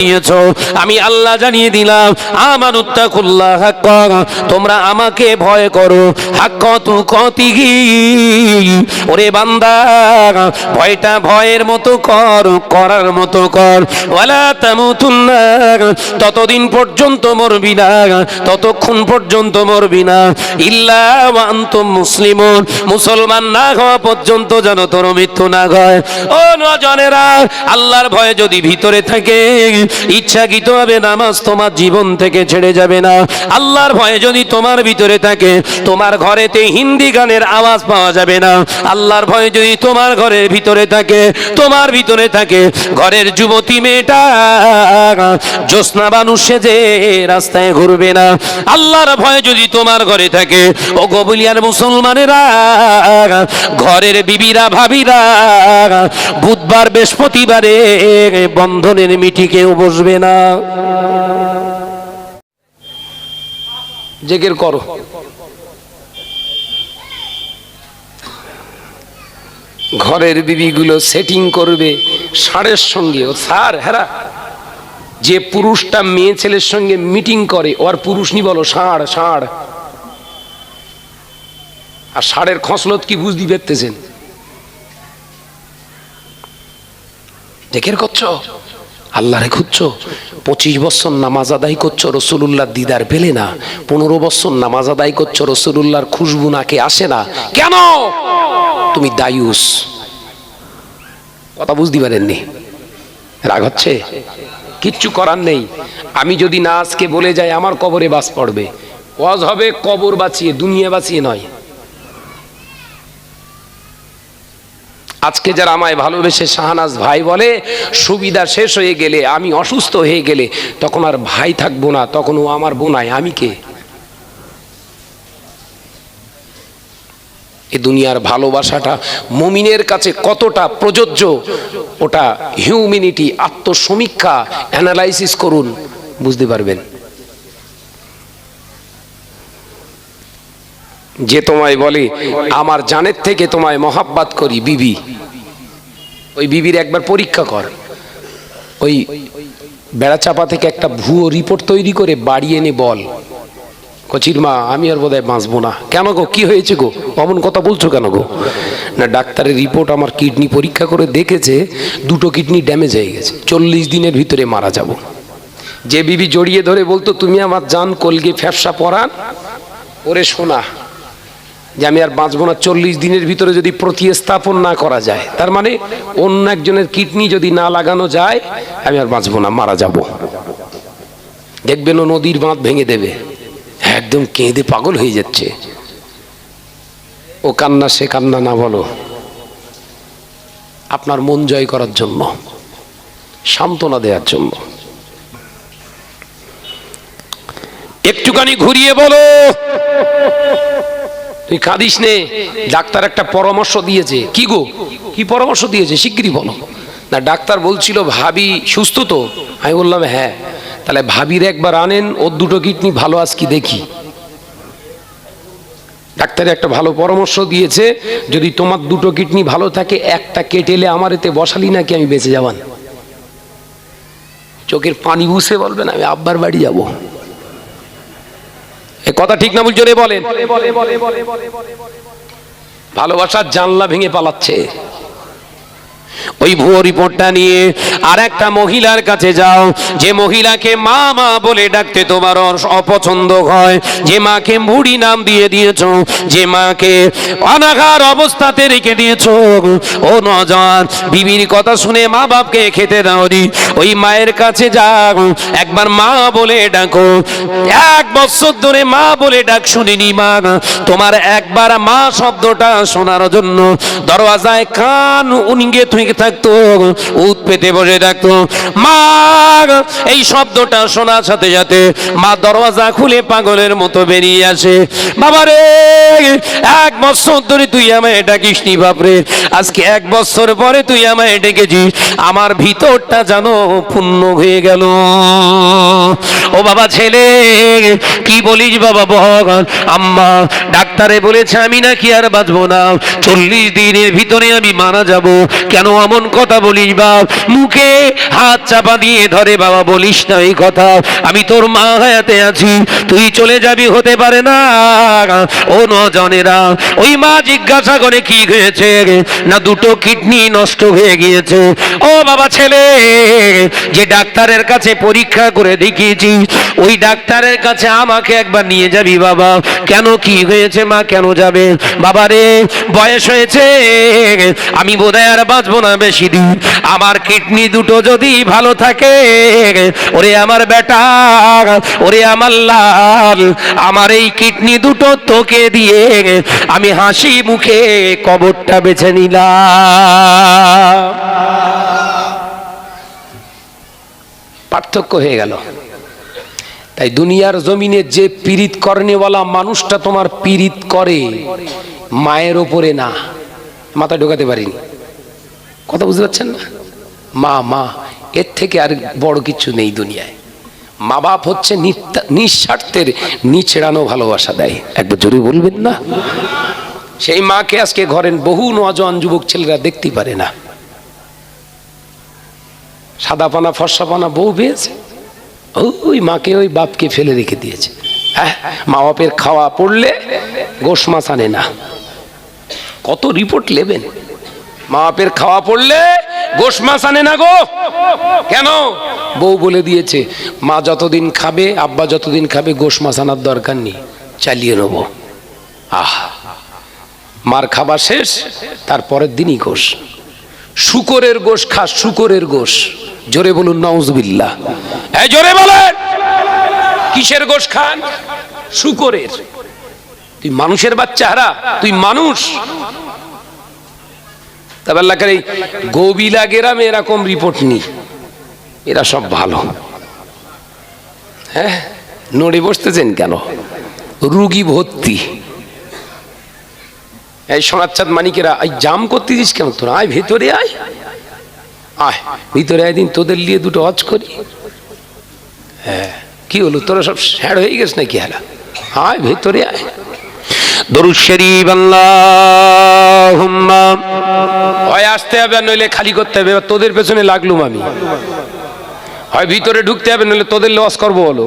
দিয়েছ আমি আল্লাহ জানিয়ে দিলাম আমার উত্তাকুল্লাহ হাক্ক, তোমরা আমাকে ভয় করো। হাক্ক তু কতি ওরে বান্দা, ভয়টা ভয়ের মতো কর, করার মতো কর। ওয়ালা তামুতুন্না, ততদিন পর্যন্ত মরবি না, ততক্ষণ পর্যন্ত মরবি না। ইল্লা আনতুম মুসলিমুন, মুসলমান না হওয়া পর্যন্ত যেন তোর মৃত্যু না হয় ও নজনেরা, আল্লাহর ভয় যদি ভিতরে থাকে ইচ্ছাকৃত হবে নামাজ তোমার জীবন থেকে ছেড়ে যাবে না। আল্লাহর ভয় যদি তোমার ভিতরে থাকে, তোমার ঘরেতে হিন্দি গানের আওয়াজ পাওয়া যাবে না। আল্লাহর ভয় যদি তোমার ঘরের ভিতরে থাকে, তোমার ভিতরে থাকে, ঘরের যুবতী মেয়েটা জ্যোৎস্না মানুষ সেজে রাস্তায় ঘুরবে না। আল্লাহর ভয় যদি তোমার ঘরে থাকে ও গবুলিয়ার মুসলমানেরা, ঘরের বিবিরা, ভাবিরা বুধবার বৃহস্পতিবারে বন্ধনের মিটি কেউ বসবে না। জেগের করো। ঘরের বিবিগুলো সেটিং করবে ষাঁড়ের সঙ্গে। ও স্যার হ্যাঁ যে পুরুষটা মেয়ে ছেলের সঙ্গে মিটিং করে, ওর পুরুষ নি বলো, ষাঁড় ষাঁড়। আর ষাঁড়ের খসলত কি বুঝতে পেরতেছেন? দেখের করছ? আল্লাহরে খুঁজছো? পঁচিশ বছর নামাজ আদায় করছ রসুল্লাহর দিদার পেলে না। পনেরো বছর নামাজ আদায় করছ রসুল্লাহর খুশবু নাকে আসে না। কেন? তুমি দায়ুস। কথা বুঝতে পারেননি? রাগ হচ্ছে? কিচ্ছু করার নেই। আমি যদি না আজকে বলে যাই, আমার কবরে বাস পড়বে। ওয়াজ হবে কবর বাঁচিয়ে, দুনিয়া বাঁচিয়ে নয়। আজকে যারা আমায় ভালোবেসে শাহনাজ ভাই বলে, সুবিধা শেষ হয়ে গেলে, আমি অসুস্থ হয়ে গেলে, তখন আর ভাই থাকব না, তখন ও আমার বোনায় আমি কে? এ দুনিয়ার ভালোবাসাটা মুমিনের কাছে কতটা প্রযোজ্য, ওটা হিউম্যানিটি আত্মসমীক্ষা অ্যানালাইসিস করুন, বুঝতে পারবেন। যে তোমায় বলে, আমার জানের থেকে তোমায় মহাব্বাত করি, বিবি। ওই বিবির একবার পরীক্ষা কর। ওই বেড়াচাপা থেকে একটা ভুয়ো রিপোর্ট তৈরি করে বাড়ি এনে বল। কচির মা, আমি আর বোধহয় বাঁচবো না। কেন গো? কি হয়েছে গো? অমন কথা বলছো কেন গো? না, ডাক্তারের রিপোর্ট আমার কিডনি পরীক্ষা করে দেখেছে, দুটো কিডনি ড্যামেজ হয়ে গেছে। চল্লিশ দিনের ভিতরে মারা যাব। যে বিবি জড়িয়ে ধরে বলতো, তুমি আমার জান কলগে ফ্যাপসা পরান ওরে শোনা যে আমি আর বাঁচবো না, চল্লিশ দিনের ভিতরে যদি প্রতিস্থাপন না করা যায়, তার মানে অন্য একজনের কিডনি যদি না লাগানো যায়, আমি আর বাঁচবো না, মারা যাব। দেখবেন ও নদীর বাঁধ ভেঙে দেবে। একদম কেঁদে পাগল হয়ে যাচ্ছে। ও কান্না, সে কান্না না বলো। আপনার মন জয় করার জন্য, সান্ত্বনা দেওয়ার জন্য। একটুখানি ঘুরিয়ে বলো। তুই কাঁদিস নে। ডাক্তার একটা পরামর্শ দিয়েছে। কি গো? কি পরামর্শ দিয়েছে? শিগগিরই বলো। না, ডাক্তার বলছিল, ভাবি সুস্থ তো? আমি বললাম হ্যাঁ। তাহলে ভাবির একবার আনেন, ওর দুটো কিডনি ভালো আজ কি দেখি। ডাক্তার একটা ভালো পরামর্শ দিয়েছে, যদি তোমার দুটো কিডনি ভালো থাকে, একটা কেটেলে আমার এতে বসালি নাকি আমি বেঁচে যাবান চোখের পানি বুঝে বলবেন, আমি আব্বার বাড়ি যাব। কথা ঠিক না বলছো বলেন। ভালোবাসার জানলা ভেঙে পালাচ্ছে। ওই ভুয়ো রিপোর্টটা নিয়ে আর একটা মহিলার কাছে যাও। যে মহিলাকে মা মা বলে ডাকতে তোমার অপছন্দ হয়, যে মাকে মুড়ি নাম দিয়ে দিয়েছ, যে মাকে অনাঘার অবস্থাতে রেখে দিয়েছ। ও নজান বিবির কথা শুনে মা বাপকে খেতে দাওনি ওই মায়ের কাছে যাও। একবার মা বলে ডাকো। এক বছর ধরে মা বলে ডাক শুনিনি মা। তোমার একবার মা শব্দটা শোনার জন্য দরওয়াজায় কান উনিগে থেকে থাকতো উত পেতে বসে থাকতো। মা এই শব্দটা শোনার সাথে সাথে মা দরওয়াজা খুলে পাগলের মতো বেরিয়ে আসে। বাবা রে, এক বছর ধরে তুই আমায় ডাকিস নি বাপরে। আজকে এক বছর পরে তুই আমায় ডেকেছিস। আমার ভিতরটা যেন পূর্ণ হয়ে গেল। ও বাবা ছেলে, কি বলিস বাবা ভগবান? আম্মা, ডাক্তারে বলেছে আমি নাকি আর বাঁচবো না। চল্লিশ দিনের ভিতরে আমি মারা যাব। কেন অমন কথা বলিস বাপ। মুখে হাত চাপা দিয়ে ধরে বাবা, বলিস না এই কথা। আমি তোর মা হায়াতে আছি, তুই চলে যাবি হতে পারে না। ও নজনেরা ওই মা জিজ্ঞাসা করে কি হয়েছে না দুটো কিডনি নষ্ট হয়ে গিয়েছে। ও বাবা ছেলে, যে ডাক্তারের কাছে পরীক্ষা করে দেখিয়েছি, ওই ডাক্তারের কাছে আমাকে একবার নিয়ে যাবি বাবা। কেন কি হয়েছে মা, কেন যাবে? বাবা রে, বয়স হয়েছে, আমি বোধহয় আর বাঁচবো না। বেশি দিন। আমার কিডনি দুটো যদি ভালো থাকে, ওরে আমার বেটা, ওরে আমার লাল, আমার এই কিডনি দুটো তোকে দিয়ে আমি হাসি মুখে কবরটা বেছে নিলাম। পার্থক্য হয়ে গেল। তাই দুনিয়ার জমিনে যে পীড়িত কর্নেওয়ালা মানুষটা তোমার পীড়িত করে, মায়ের ওপরে না মাথা ঢোকাতে পারিনি। কথা বুঝতে পারছেন না? মা মা, এর থেকে আর বড় কিছু নেই দুনিয়ায়। মা বাপ হচ্ছে নিঃস্বার্থের নিচেড়ানো ভালোবাসা দেয়। একবার জোরে বলবেন না? সেই মাকে আজকে ঘরের বহু নজওয়ান যুবক ছেলেরা দেখতে পারে না। সাদা পানা, ফর্সা পানা বউ পেয়েছে। ওই মাকে, ওই বাপকে ফেলে রেখে দিয়েছে। হ্যাঁ মা বাপের খাওয়া পড়লে গোশ মাছ আনে না। কত রিপোর্ট নেবেন? মা বাপের খাওয়া পড়লে গোশ মাছ আনে না গো। কেন? বউ বলে দিয়েছে, মা যতদিন খাবে, আব্বা যতদিন খাবে, গোশ মাছ আনার দরকার নেই, চালিয়ে নেব। আহ! মার খাবার শেষ তারপরের দিনই গোশ। শুকরের গোশ খা, শুকরের গোশ। জোরে বলুন নওজবিল্লা এই জোরে বলেন! কিসের গোশ খান? শুকরের। তুই মানুষের বাচ্চা হারা তুই মানুষ। গোবিলা গেরামে এরকম রিপোর্ট নি। এরা সব ভালো। হ্যাঁ? নড়ে বসতেছেন কেন? রুগী ভর্তি। এই সোনাচ্ছাদ মানিকেরা এই জাম করতেছিস কেন তোরা? আয়, ভেতরে আয়। আয়, ভিতরে একদিন তোদের নিয়ে দুটো অজ করি। হ্যাঁ কি হলো? তোরা সব স্যাড হয়ে গেছ নাকি? হারা আয়, ভেতরে আয়। দরুদ শরীফ, আল্লাহুম্মা। হয় আসতে হবে আর নইলে খালি করতে হবে তোদের পেছনে লাগলুম আমি। হয় ভিতরে ঢুকতে হবে, নইলে তোদের লস করব বলো।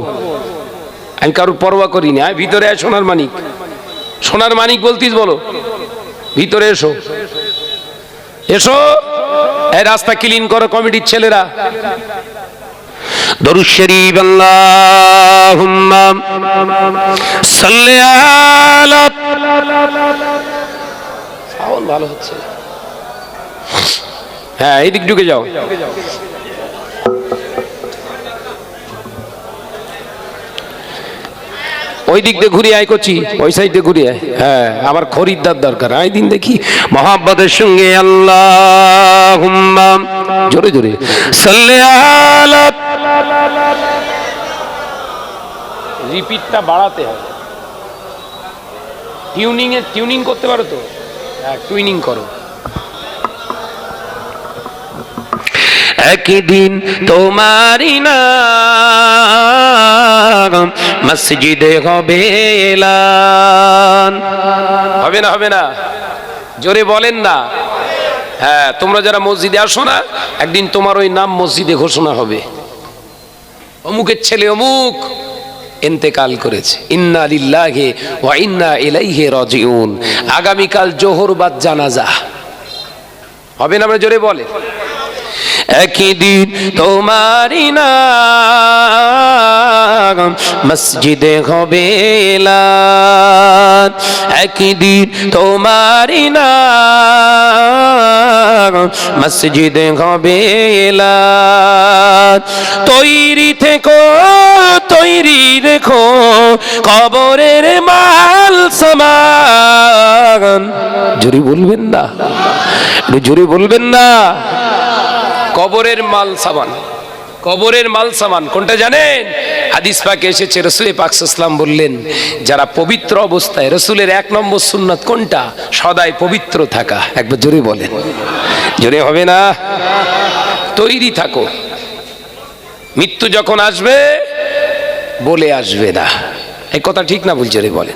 আমি কারোর পরোয়া করিনি, আয় ভিতরে আয় সোনার মানিক। সোনার মানিক বলতিস বলো। ভিতরে এসো। এসো। এই রাস্তা ক্লিন করো কমিটির ছেলেরা। দরুদ হ্যাঁ এই দিক ঢুকে যাও। ওই দিক দিয়ে ঘুরে আয় করছি ওই সাইডে ঘুরে আয়। হ্যাঁ আমার খরিদ্দার দরকার। আয় দিন দেখি। মহাব্বতের সঙ্গে আল্লাহ জোরে জোরে, সাল্লে আলা রিপিটটা বাড়াতে হবে। টিউনিং এ টিউনিং করতে পারো তো? হ্যাঁ টুইনিং করো। একদিন তোমারি নাম মসজিদে হবে হবে না হবে না। জোরে বলেন না। হ্যাঁ তোমরা যারা মসজিদে আসো না একদিন তোমার ওই নাম মসজিদে ঘোষণা হবে। অমুকের ছেলে অমুক। এন্তেকাল করেছে। ইন্না লিল্লাহে ওয়া ইন্না ইলাইহি রাজিউন। আগামীকাল জোহর বাদ জানাজা। হবে না আমরা জোরে বলে? একই দিন তোমারি নাম মসজিদে হবে একই দিন তোমারি নাম মসজিদে হবে তৈরি থেকো, তৈরি রেখো কবরের মাল সমান। জোরে বলবেন না জোরে বলবেন না। কবরের মাল সামান কবরের মাল সামান কোনটা জানেন? হাদিস পাকে এসেছে, রসুল পাকসাম বললেন, যারা পবিত্র অবস্থায়, রসুলের এক নম্বর সুন্নত কোনটা? সদাই পবিত্র থাকা। একবার জোরে বলেন। জোরে হবে না? তৈরি থাকো। মৃত্যু যখন আসবে, বলে আসবে না। এই কথা ঠিক না বলছে রে বলেন।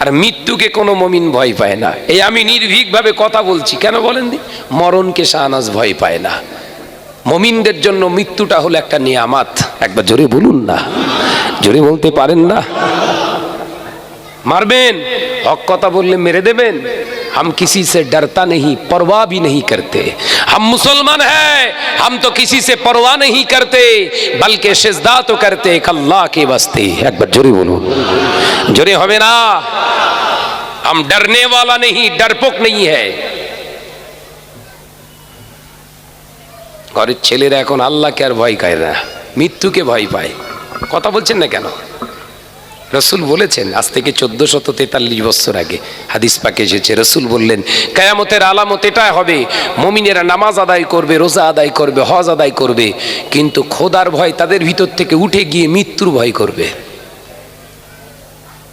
আর মৃত্যুকে কোনো মমিন ভয় পায় না। এই আমি নির্ভীকভাবে কথা বলছি। কেন বলেন দি মরণকে শাহনাজ ভয় পায় না। মমিনদের জন্য মৃত্যুটা হলো একটা নিয়ামাত একবার জোরে বলুন না জোরে বলতে পারেন না মারবেন হক কথা বললে মেরে দেবেন हम किसी से डरता नहीं परवाह भी नहीं करते हम मुसलमान हैं हम तो किसी से परवाह नहीं करते बल्कि सिजदा तो करते एक अल्लाह के वास्ते একবার জোরে বলুন জোরে হবে না हम डरने वाला नहीं डरपोक नहीं है ঘরের ছেলেরা এখন আল্লাহকে আর ভয় পায় না, মৃত্যুকে ভয় পায়। কথা বলছেন না কেন? রসুল বলেছেন, আজ থেকে চোদ্দ শত তেতাল্লিশ বছর আগে হাদিস পাকে এসেছে, রসুল বললেন, কায়ামতের আলামত এটা হবে, মমিনেরা নামাজ আদায় করবে, রোজা আদায় করবে, হজ আদায় করবে, কিন্তু খোদার ভয় তাদের ভিতর থেকে উঠে গিয়ে মৃত্যুর ভয় করবে।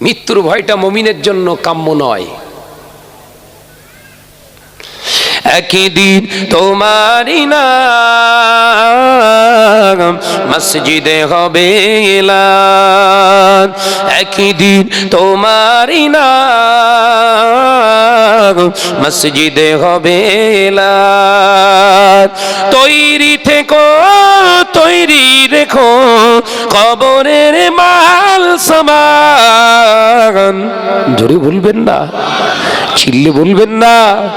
মৃত্যুর ভয়টা মমিনের জন্য কাম্য নয়। একই দিন তোমারই নাম মসজিদে হবে এলান। একই দিন তোমারই নাম মসজিদে হবে এলান। তৈরি থেকো, তৈরি রেখো কবরের মাল সমান। জোরে বলবেন না। চিল্লে বলবেন না।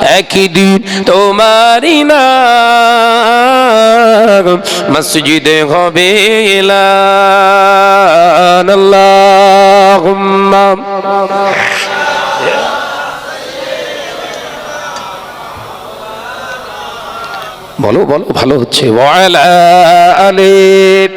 একই দিন তোমারই না মসজিদে হবে আল্লাহুম্মা। বলো বলো, ভালো হচ্ছে। আলে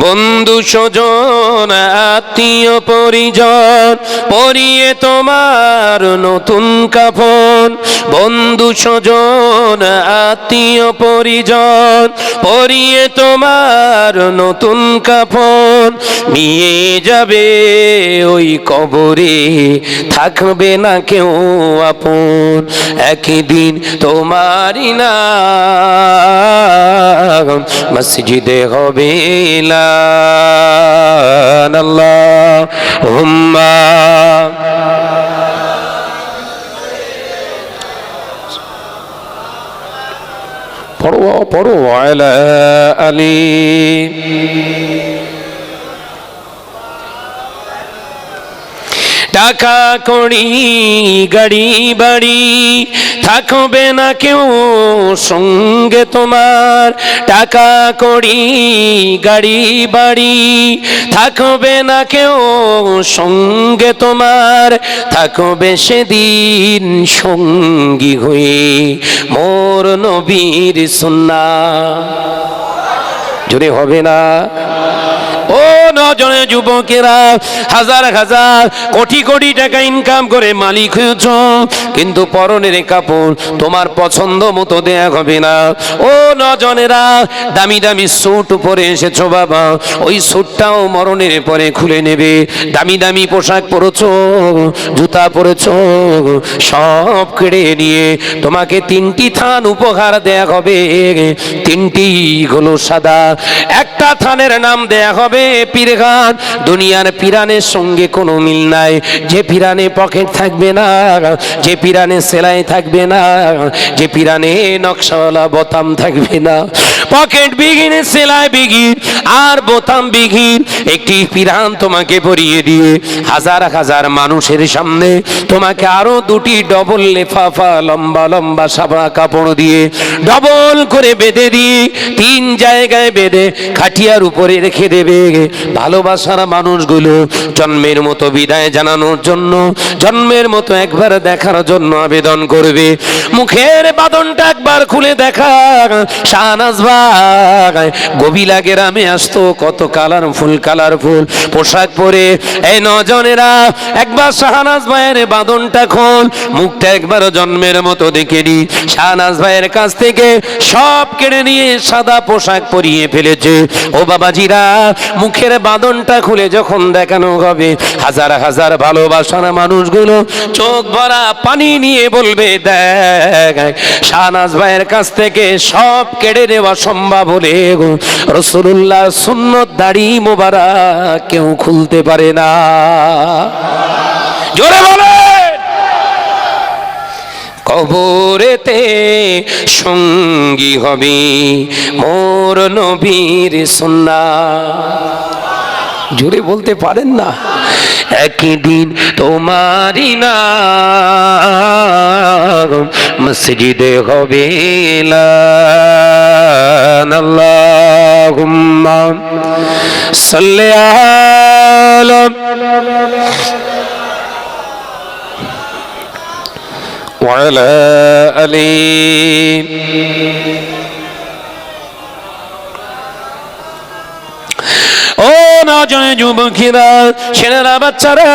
বন্ধু স্বজন, আত্মীয় পরিজন, পরিয়ে তোমার নতুন কাফন। বন্ধু স্বজন, আত্মীয় পরিজন, পরিয়ে তোমার নতুন কাফন। নিয়ে যাবে ওই কবরে, থাকবে না কেউ আপন। একদিন তোমারই না মসজিদে হবে এলান আল্লাহ হুম্মা পড়ো পড়ো আলা আলী। টাকা কড়ি গাড়ি বাড়ি। থাকবে না কেউ সঙ্গে তোমার। টাকা কড়ি গাড়ি বাড়ি। থাকবে না কেউ সঙ্গে তোমার। থাকবে সেদিন সঙ্গী হয়ে মোর নবীর সুন্না জোরে হবে না? ও নজনে যুবকেরা, হাজার হাজার, কোটি কোটি টাকা ইনকাম করে মালিক হয়েছ, কিন্তু পরনের কাপড় তোমার পছন্দ মতো দেয়া হবে না। ও নজনেরা, দামি দামি স্যুট পরে এসেছ বাবা, ওই স্যুটটাও মরণের পরে খুলে নেবে। দামি দামি পোশাক পরেছ, জুতা পরেছ, সব কেড়ে নিয়ে তোমাকে তিনটি থান উপহার দেয়া হবে। তিনটি হলো সাদা, একটা থানের নাম দেয়া হবে পীরগান দুনিয়ার পিরানের সঙ্গে কোনো মিল নাই। যে পিরানে পকেট থাকবে না, যে পিরানে সেলাই থাকবে না, যে পিরানে নকশাওয়ালা বোতাম থাকবে না। পকেট বিঘিন সেলাই বিঘিন আর বোতাম বিঘিন একটি পিরান তোমাকে পরিয়ে দিয়ে হাজার হাজার মানুষের সামনে তোমাকে আরও দুটি ডবল লেফাফা, লম্বা লম্বা সাবা কাপড় দিয়ে ডবল করে বেঁধে দিয়ে তিন জায়গায় বেঁধে খাটিয়ার উপরে রেখে দেবে। ভালোবাসার মানুষগুলো জন্মের মতো বিদায় জানানোর জন্য, জন্মের মতো একবার দেখার জন্য আবেদন করবে। মুখের বাদনটা একবার খুলে দেখা, শাহনাজ গভীলা গ্রামে আসতো, কত কালার ফুল কালার ফুল পোশাক পরে। এই নজনেরা, একবার শাহনাজ ভাইয়ের বাদনটা খোল, মুখটা একবার জন্মের মতো দেখে নি। শাহনাজ ভাইয়ের কাছ থেকে সব কেড়ে নিয়ে সাদা পোশাক পরিয়ে ফেলেছে। ও বাবাজিরা, মুখের বাঁধনটা খুলে যখন দেখানো হবে, হাজার হাজার ভালোবাসার মানুষগুলো চোখ ভরা পানি নিয়ে বলবে, দেখ, শাহনাজ ভাইয়ের কাছ থেকে সব কেড়ে নেওয়া সম্ভব হলে রসুল্লাহ সুন্নত দাড়ি মোবারা কেউ খুলতে পারে না। জোরে বলে কবরেতে সঙ্গী হবে মোর নবীর সুন্না জোরে বলতে পারেন না একদিন তোমারই না মসজিদে হবে আল্লাহুম্মা সাল্লি আলা وعلى آله জনে যুবকেরা, ছেলেরা, বাচ্চারা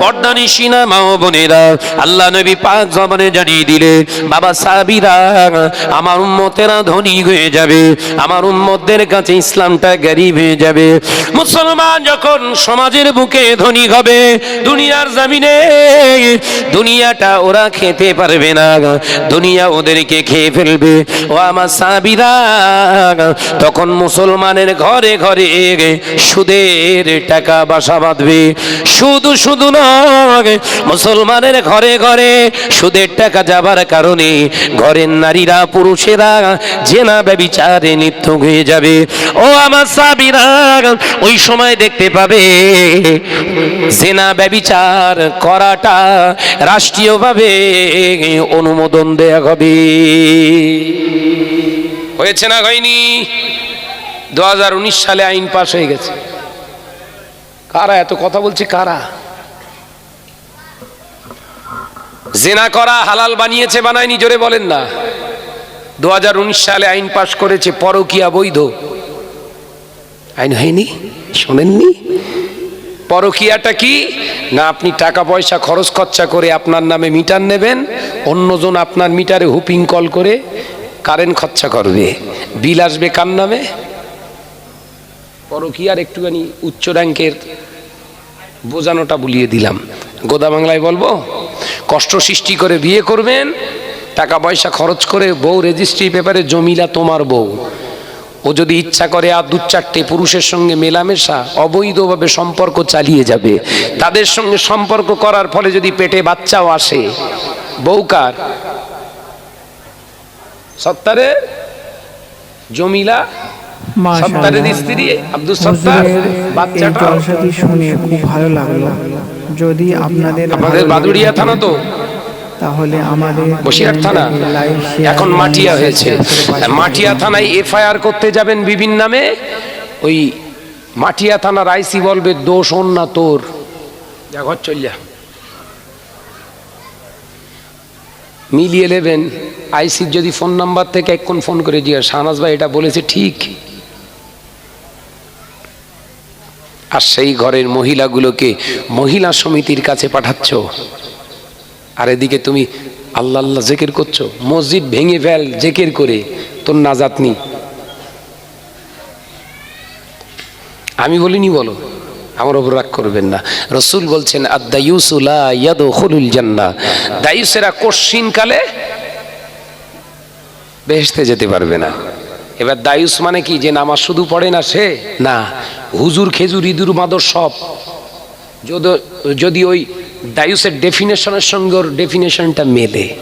পর্দানি সিনা মা বোনেরা, আল্লাহ নবী পাক জবানে জানিয়ে দিলে, বাবা সাবিরা আমার উম্মতেরা ধনী হয়ে যাবে, আমার উম্মতদের কাছে ইসলামটা গরিব হয়ে যাবে। মুসলমান যখন সমাজের বুকে ধনী হবে, দুনিয়ার জমিনে, দুনিয়াটা ওরা খেতে পারবে না, দুনিয়া ওদেরকে খেয়ে ফেলবে। ও আমার সাবিরা তখন মুসলমানের ঘরে ঘরে সুদের টাকা বাসা বাঁধবে। শুধু শুধু নয়, মুসলমানের ঘরে ঘরে সুদের টাকা যাবার কারণে ঘরের নারীরা, পুরুষেরা জেনা ব্যবিচারে লিপ্ত হয়ে যাবে। ও আমার সাবিরা ওই সময় দেখতে পাবে ব্যবিচার করাটা রাষ্ট্রীয়ভাবে অনুমোদন দেয়া হবে। হয়েছে না হয়নি? দু হাজার উনিশ সালে আইন পাশ হয়ে গেছে। কারা? এত কথা বলছে কারা? জেনা করা, হালাল বানিয়েছে, বানায়নি, জোরে বলেন না। দু হাজার উনিশ সালে আইন পাশ করেছে, পরকিয়া বৈধ। আইন হয়নি? শোনেননি? পরকিয়াটা কি? না, আপনি টাকা পয়সা খরচ খরচা করে আপনার নামে মিটার নেবেন, অন্যজন আপনার মিটারে হুপিং কল করে কারেন্ট খরচা করবে। বিল আসবে কার নামে? পরকিয়ার একটুখানি উচ্চ র্যাঙ্কের বোঝানোটা বুলিয়ে দিলাম। গোদা বাংলায় বলব, কষ্ট সৃষ্টি করে বিয়ে করবেন, টাকা পয়সা খরচ করে বউ রেজিস্ট্রি পেপারে জমিলা তোমার বউ। ও যদি ইচ্ছা করে আর দু চারটে পুরুষের সঙ্গে মেলামেশা, অবৈধভাবে সম্পর্ক চালিয়ে যাবে। তাদের সঙ্গে সম্পর্ক করার ফলে যদি পেটে বাচ্চাও আসে বউকার সত্তারে জমিলা সত্তারের স্ত্রী আব্দুল সত্তার বাচ্চাটা জলসাটি শুনে খুব ভালো লাগল। যদি আপনাদের আমাদের ভালো বাদুড়িয়া থানা তো। তাহলে আমাদের বসিরহাট থানা। এখন মাটিয়া হয়েছে। মাটিয়া থানায় এফআইআর করতে যাবেন বিভিন্ন নামে। ওই মাটিয়া থানার আইসি বলবে দোষ তোর। যা ঘর চল যা। মিলিয়ে নেবেন। আইসির যদি ফোন নাম্বার থেকে এক্ষণ ফোন করে জিজ্ঞাসা। শাহনাজ ভাই এটা বলেছে ঠিক। আর সেই ঘরের মহিলাগুলোকে মহিলা সমিতির কাছে পাঠাচ্ছ। আর এদিকে তুমি আল্লাহ আল্লাহ জেকের করছ, মসজিদ ভেঙে ফেল, জেকের করে, তোর নাজাত নি আমি বলিনি বলো, আমার ওপর রাগ করবেন না। রসুল বলছেন হলুল জান্না দায়ুসেরা কালে যেতে পারবে না। এবার দায়ুস মানে কি? যে নামাজ শুধু পড়ে না সে? না হুজুর খেজুর ইঁদুর মাদর সব। যদি- ওই দায়ুসের ডেফিনেশনের সঙ্গে ওর ডেফিনেশনটা মেলে।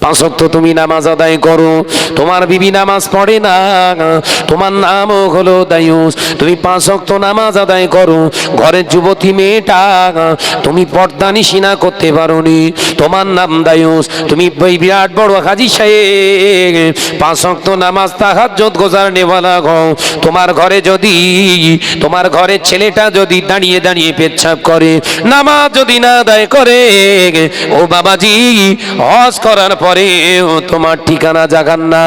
পাঁচ ওয়াক্ত তুমি নামাজ আদায় করো। তোমার বিবি নামাজ পড়ে না। তোমার নামও হলো দায়ুস। তুমি পাঁচ ওয়াক্ত নামাজ আদায় করো। ঘরের যুবতী মেয়েটা, তুমি পর্দা নিশিনা করতে পারোনি। তোমার নাম দায়ুস। তুমি বিরাট বড় হাজি সাহেব। পাঁচ ওয়াক্ত নামাজ তাহাজ্জুদ গোজার নেওয়ালা গো তোমার ঘরে যদি, তোমার ঘরের ছেলেটা যদি দাঁড়িয়ে দাঁড়িয়ে পেচ্ছাপ করে, নামাজ যদি না আদায় করে, ও বাবাজি, হজ করার পরে পরেও তোমার ঠিকানা জাগান না।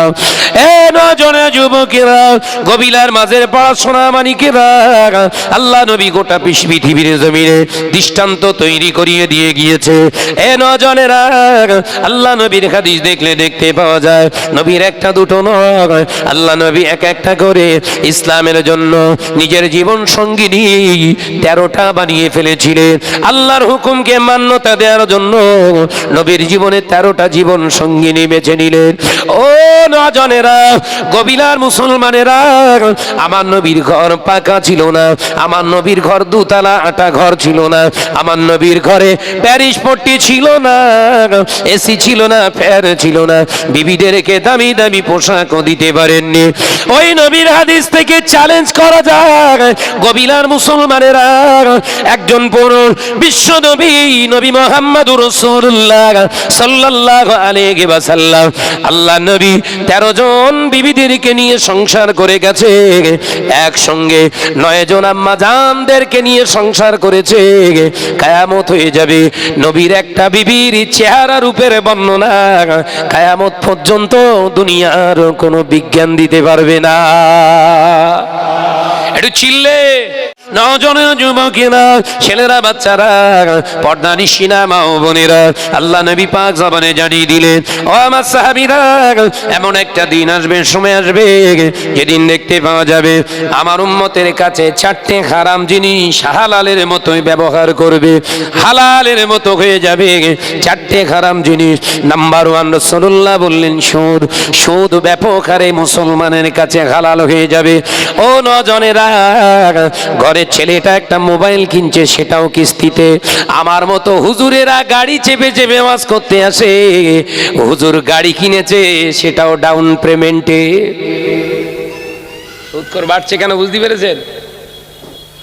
এ নজনে যুবকেরা, গবিলার মাঝের পড়াশোনা মানিকেরা আল্লাহ নবী গোটা পৃথিবীর জমিনে দৃষ্টান্ত তৈরি করিয়ে দিয়ে গিয়েছে। এ নজনেরা আল্লাহ নবীর হাদিস দেখলে দেখতে পাওয়া যায়, নবীর একটা দুটো নয় আল্লাহ নবী এক একটা করে ইসলামের জন্য নিজের জীবন সঙ্গিনী তেরোটা বানিয়ে ফেলেছিলেন। আল্লাহর হুকুমকে মান্যতা দেওয়ার জন্য নবীর জীবনে তেরোটা জীবন সঙ্গিনী বেছে নিলেন। ও নজনেরা, গবিলার মুসলমানেরা, আমার নবীর ঘর পাকা ছিল না, আমার নবীর ঘর দুতলা আটা ঘর ছিল না, আমার নবীর ঘরে প্যারিস পট্টি ছিল না, এসি ছিল না, ফ্যান ছিল না। বিবিদেরকে দামি দামি পোশাকও দিতে পারেননি। ওই নবীর হাদিস থেকে চ্যালেঞ্জ করা যায়। গবিলার মুসলমানেরা, একজন পুরুষ বিশ্ব নবী নবী মোহাম্মদ রসুল্লাহ সাল্লাল্লাহু আলাইহি ওয়াসাল্লাম। আল্লাহ নবী তেরো জন বিবিদেরকে নিয়ে সংসার করে গেছে। জন আম্মা জানদেরকে নিয়ে সংসার করেছে। কায়ামত হয়ে যাবে। নবীর একটা বিবির চেহারা রূপের বর্ণনা। কায়ামত পর্যন্ত দুনিয়ার কোনো বিজ্ঞান দিতে পারবে না। একটু চিল্লে। নজনের যুবকেরা, ছেলেরা, বাচ্চারা, পর্দা নিশিনা মা বোনেরা, আল্লাহ নবী পাক জবানে জানিয়ে দিলেন, ও আমার সাহাবীরা, এমন একটা দিন আসবে, সময় আসবে, যেদিন দেখতে পাওয়া যাবে, আমার উম্মতের কাছে চারটে হারাম জিনিস হালালের মতোই ব্যবহার করবে, হালালের মতো হয়ে যাবে, চারটে হারাম জিনিস। নাম্বার ওয়ান রসল্লাহ বললেন, সুদ সুদ ব্যাপক হারে মুসলমানের কাছে হালাল হয়ে যাবে। ও নজনেরা ঘরের ছেলেটা একটা মোবাইল কিনছে, সেটাও কিস্তিতে। আমার মতো হুজুরেরা গাড়ি চেপে চেপে ওয়াজ করতে আসে। হুজুর গাড়ি কিনেছে, সেটাও ডাউন পেমেন্টে সুৎকর বাড়ছে কেন বুঝতে পেরেছেন?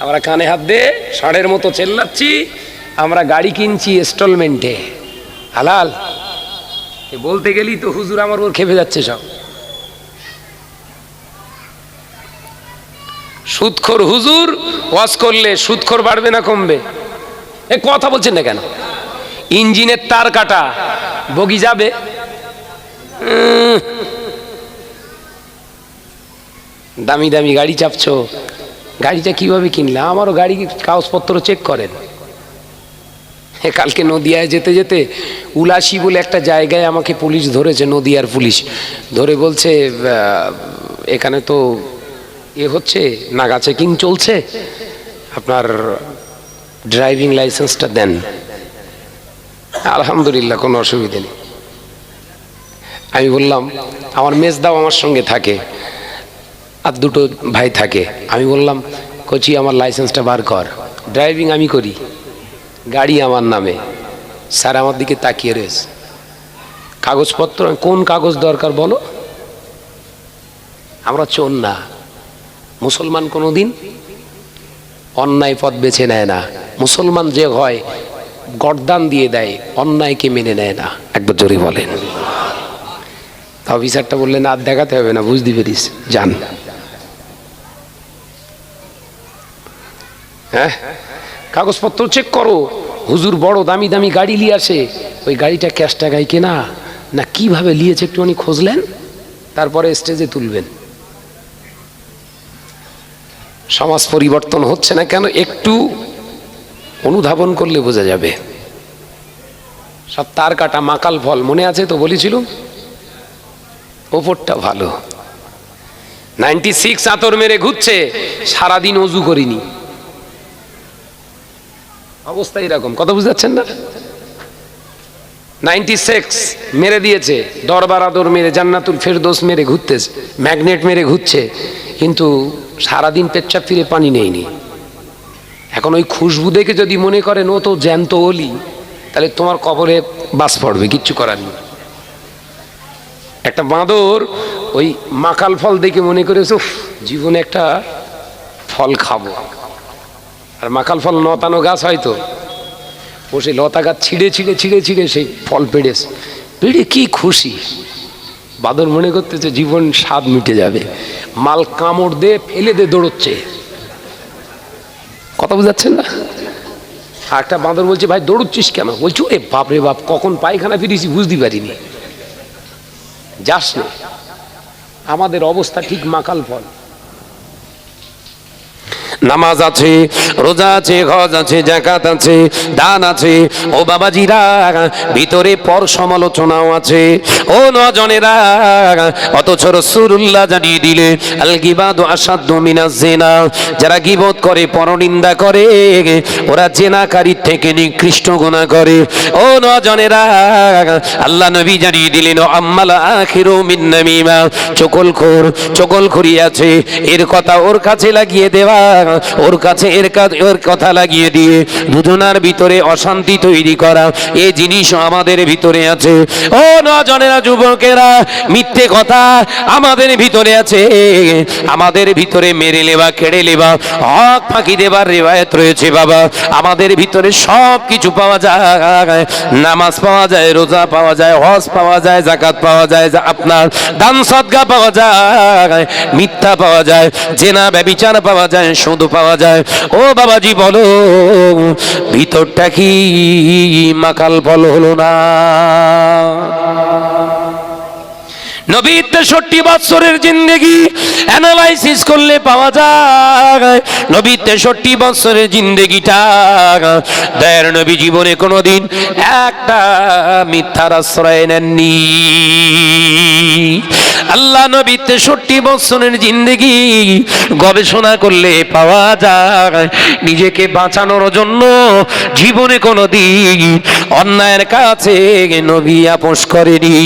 আমরা কানে হাত দিয়ে ষাঁড়ের মতো চেল্লাচ্ছি, আমরা গাড়ি কিনছি ইনস্টলমেন্টে হালাল। বলতে গেলেই তো হুজুর আমার ওর খেপে যাচ্ছে সব। সুদখোর হুজুর, ওয়াজ করলে সুদখোর বাড়বে না কমবে? এ কথা বলছেন না কেন? ইঞ্জিনের তার কাটা বগি যাবে? দামি দামি গাড়ি চাপছো। গাড়িটা কীভাবে কিনলে? আমারও গাড়ি কাগজপত্র চেক করেন। কালকে নদিয়ায় যেতে যেতে উলাসি বলে একটা জায়গায় আমাকে পুলিশ ধরেছে, নদিয়ার পুলিশ। ধরে বলছে এখানে তো এ হচ্ছে, নাগা চেকিং চলছে। আপনার ড্রাইভিং লাইসেন্সটা দেন। আলহামদুলিল্লাহ, কোনো অসুবিধা নেই। আমি বললাম, আমার মেজদাও আমার সঙ্গে থাকে, আর দুটো ভাই থাকে। আমি বললাম, কচি, আমার লাইসেন্সটা বার কর। ড্রাইভিং আমি করি, গাড়ি আমার নামে। স্যার আমার দিকে তাকিয়ে রয়েছে। কাগজপত্র, কোন কাগজ দরকার বলো? আমরা চোর না। মুসলমান কোনোদিন অন্যায় পথ বেছে নেয় না। মুসলমান যে হয়, গরদান দিয়ে দেয়, অন্যায়কে মেনে নেয় না। একবার জোরে বলেন। অফিসারটা বললেন, আর দেখাতে হবে না, বুঝতে পেরিস যান। হ্যাঁ? কাগজপত্র চেক করো। হুজুর বড় দামি দামি গাড়ি নিয়ে আসে। ওই গাড়িটা ক্যাশ টাকায় কেনা? না, কীভাবে নিয়েছে একটুখানি খুঁজলেন? তারপরে স্টেজে তুলবেন। সমাজ পরিবর্তন হচ্ছে না কেন? একটু অনুধাবন করলে বোঝা যাবে। সব তার কাটা মাকাল ফল মনে আছে তো বলেছিল ওপরটা ভালো। নাইনটি সিক্স আতর মেরে ঘুরছে, সারাদিন অজু করিনি। অবস্থা এরকম, কথা বুঝতে পারছেন না? নাইনটি সিক্স মেরে দিয়েছে, দরবার আদর মেরে, জান্নাতুল ফেরদোস মেরে ঘুরতেছে, ম্যাগনেট মেরে ঘুরছে, কিন্তু সারাদিন পেচ্ছাপ ফিরে পানি নেয়নি। এখন ওই খুশবু দেখে যদি মনে করেন ও তো জ্যান্ত অলি তাহলে তোমার কবরে বাস পড়বে কিচ্ছু করার নেই। একটা বাঁদর ওই মাকাল ফল দেখে মনে "উফ, জীবনে একটা ফল খাব। আর মাকাল ফল নতানো গাছ হয়তো বসে লতা গাছ ছিঁড়ে ছিঁড়ে ছিঁড়ে ছিঁড়ে সেই ফল পেড়েছে পেড়ে কি খুশি। বাদর মনে করতেছে জীবন স্বাদ মিটে যাবে। মাল কামড় দে ফেলে দে দৌড়চ্ছে। কথা বুঝাচ্ছেন না? আর একটা বাঁদর বলছে, ভাই, দৌড়চ্ছিস কেন? বলছো, ওরে বাপ রে বাপ, কখন পায়খানা ফিরেছি বুঝতে পারিনি। যাস না। আমাদের অবস্থা ঠিক মাকাল ফল। নামাজ আছে, রোজা আছে, হজ আছে জাকাত আছে, দান আছে। ও বাবাজিরা, ভিতরে পর সমালোচনাও আছে। ও নজনেরা, অথচ রসুল্লাহ জানিয়ে দিলে আল গিবাদ আসাধ্য মিনাজ জেনা। যারা গিবত করে, পরনিন্দা করে, ওরা জেনাকারীর থেকে নিকৃষ্ট গুণা করে। ও নজনেরা, আল্লাহ নবী জানিয়ে দিলেন আম্মাল আখিরু মিন নামিমা। চকলখোর, চকলখুরি আছে, এর কথা ওর কাছে লাগিয়ে দেওয়া। ওর কাছে এর কা- ওর কথা লাগিয়ে দিয়ে দুজনার ভিতরে অশান্তি তৈরি করা এই জিনিস আমাদের ভিতরে আছে। ও নজনেরা যুবকেরা, মিথ্যে কথা আমাদের ভিতরে আছে। আমাদের ভিতরে মেরে লেবা কেড়ে লেবা হক ফাঁকি দেবার রেবায়ত রয়েছে বাবা। আমাদের ভিতরে সব কিছু পাওয়া যায়। নামাজ পাওয়া যায়, রোজা পাওয়া যায়, হজ পাওয়া যায় জাকাত পাওয়া যায় আপনার দান সদগা পাওয়া যায়, মিথ্যা পাওয়া যায়, জেনা, ব্যবিচার পাওয়া যায় পাওয়া যায়। ও বাবাজি, বলো, ভিতরটা কি মাকাল ফল হলো না? নবী তেষট্টি বৎসরের জিন্দেগি অ্যানালাইসিস করলে পাওয়া যায়। নবী তেষট্টি বৎসরের জিন্দেগিটা দয়ার নবী জীবনে কোনোদিন একটা মিথ্যার আশ্রয় নেননি। আল্লাহ নবী তেষট্টি বৎসরের জিন্দেগি গবেষণা করলে পাওয়া যায়। নিজেকে বাঁচানোর জন্য জীবনে কোনোদিন অন্যায়ের কাছে নবী আপোষ করেনি।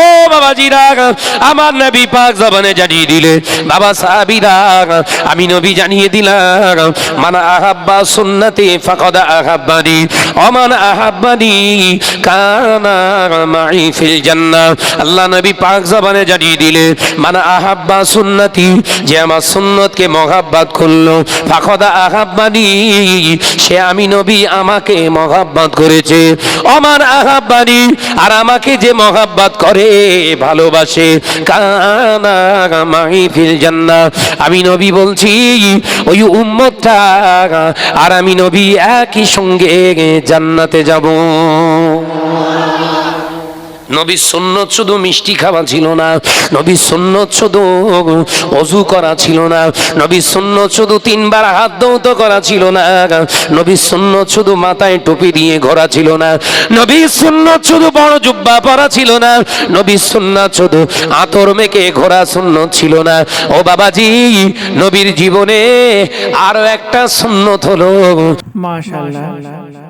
ও বাবাজিরা, আমার নবী পাক জবানে জানিয়ে দিলে, বাবা সাহাবিরা, আমি নবী জানিয়ে দিলাম, মান আহাব্বা সুন্নতি ফাকাদ আহাব্বানি অমান আহাব্বানি কানা মাই ফিল জান্নাহ। আল্লাহ নবী পাক জবানে জানিয়ে দিলে, মান আহাব্বা সুন্নতি যে আমার সুন্নতকে মহাব্বাত করল। ফাকাদ আহাব্বানি সে আমি নবী আমাকে মহাব্বাত করেছে। অমান আহাব্বানি আর আমাকে যে মহাব্বাত করে, ভালোবাসে। কানা মাই ফিল জান্নাহ আমি নবী বলছি, ওই উম্মতটা আর আমি নবী একই সঙ্গে জান্নাতে যাব। নবীর সুন্নত শুধু মিষ্টি খাওয়া ছিল না নবীর সুন্নত শুধু অজু করা ছিল না নবীর সুন্নত শুধু তিনবার হাত দৌত করা ছিল না নবীর সুন্নত শুধু মাথায় টুপি দিয়ে ঘোরা ছিল না নবীর সুন্নত শুধু বড় জুব্বা পরা ছিল না নবীর সুন্নত শুধু আতর মেকে ঘোরা সুন্নত ছিল না। ও বাবাজি, নবীর জীবনে আরও একটা সুন্নত হলো। মাশাল্লাহ